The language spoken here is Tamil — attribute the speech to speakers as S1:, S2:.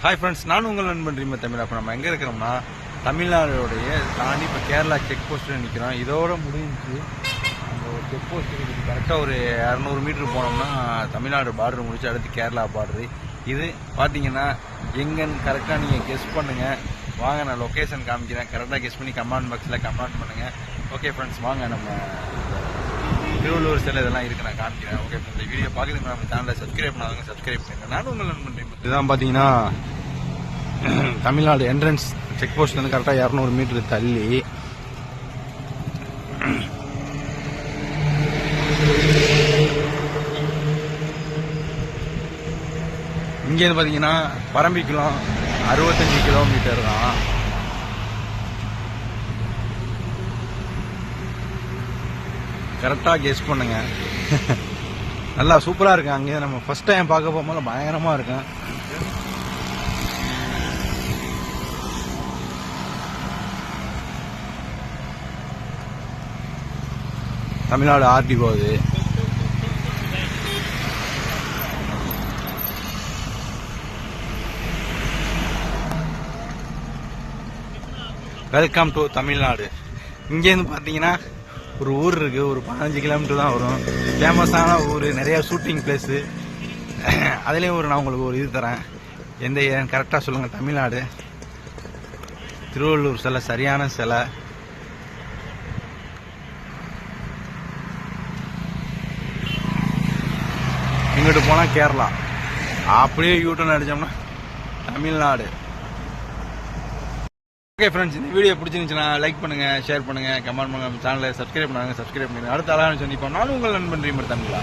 S1: ஹாய் ஃப்ரெண்ட்ஸ் நான் உங்கள் நண்பன் ரீமா தமிழ் அப்போ நம்ம எங்கே இருக்கிறோம்னா தமிழ்நாடுடைய தாண்டி இப்போ கேரளா செக் போஸ்ட்டில் நிற்கிறோம் இதோட முடிஞ்சு அந்த ஒரு செக் போஸ்ட் கரெக்டாக ஒரு இரநூறு மீட்ரு போனோம்னா தமிழ்நாடு பார்டர் முடிச்சு அடுத்து கேரளா பார்டரு இது பார்த்தீங்கன்னா எங்கன்னு கரெக்டாக நீங்கள் கெஸ் பண்ணுங்கள் வாங்க நான் லொக்கேஷன் காமிக்கிறேன். கரெக்டாக கெஸ் பண்ணி கமெண்ட் பாக்ஸில் கமெண்ட் பண்ணுங்கள் ஓகே ஃப்ரெண்ட்ஸ் வாங்க நம்ம திருவள்ளூர் சிலை இதெல்லாம் இருக்கு நான் காமிக்கிறேன். ஓகே இந்த வீடியோ பார்க்குறதுக்கு நம்ம சேனலை சப்ஸ்கிரைப் பண்ணாதவங்க சப்ஸ்கிரைப் பண்ணுங்க. நான் உங்கள் நண்பன் ரீமு. இதுதான் பார்த்தீங்கன்னா தமிழ்நாடு என்ட்ரன்ஸ் செக் போஸ்ட் கரெக்டாக இரநூறு மீட்டர் தள்ளி. இங்கேருந்து பார்த்தீங்கன்னா பரம்பிக்குளம் அறுபத்தஞ்சு கிலோமீட்டர் தான். கரெக்டாக கெஸ் பண்ணுங்க. நல்லா சூப்பராக இருக்கு. அங்கே நம்ம ஃபஸ்ட் டைம் பார்க்க போகும்போது பயங்கரமாக இருக்கும். தமிழ்நாடு ஆர்டி போகுது வெல்கம் டு தமிழ்நாடு. இங்கேருந்து பார்த்தீங்கன்னா ஒரு ஊர் இருக்கு ஒரு பதினஞ்சு கிலோமீட்டர் தான் வரும். ஃபேமஸான ஊர் நிறையா ஷூட்டிங் பிளேஸு அதுலேயும் ஒரு நான் உங்களுக்கு ஒரு இது தரேன். எந்த ஏன் கரெக்டாக சொல்லுங்கள் தமிழ்நாடு. திருவள்ளூர் சிலை சரியான சிலை. இங்கிட்டு போனால் கேரளா. அப்படியே யூட்டன் அடித்தோம்னா தமிழ்நாடு. ஓகே ஃப்ரெண்ட்ஸ் இந்த வீடியோ பிடிச்சிருந்துச்சுன்னா லைக் பண்ணுங்க ஷேர் பண்ணுங்க கமெண்ட் பண்ணுங்க சேனலை சப்ஸ்கிரைப் பண்ணுங்க சப்ஸ்கிரைப் பண்ணுங்க அடுத்த அழகான சந்திப்போம் நானும் உங்கள் நண்பன் ரீமர் தமிழா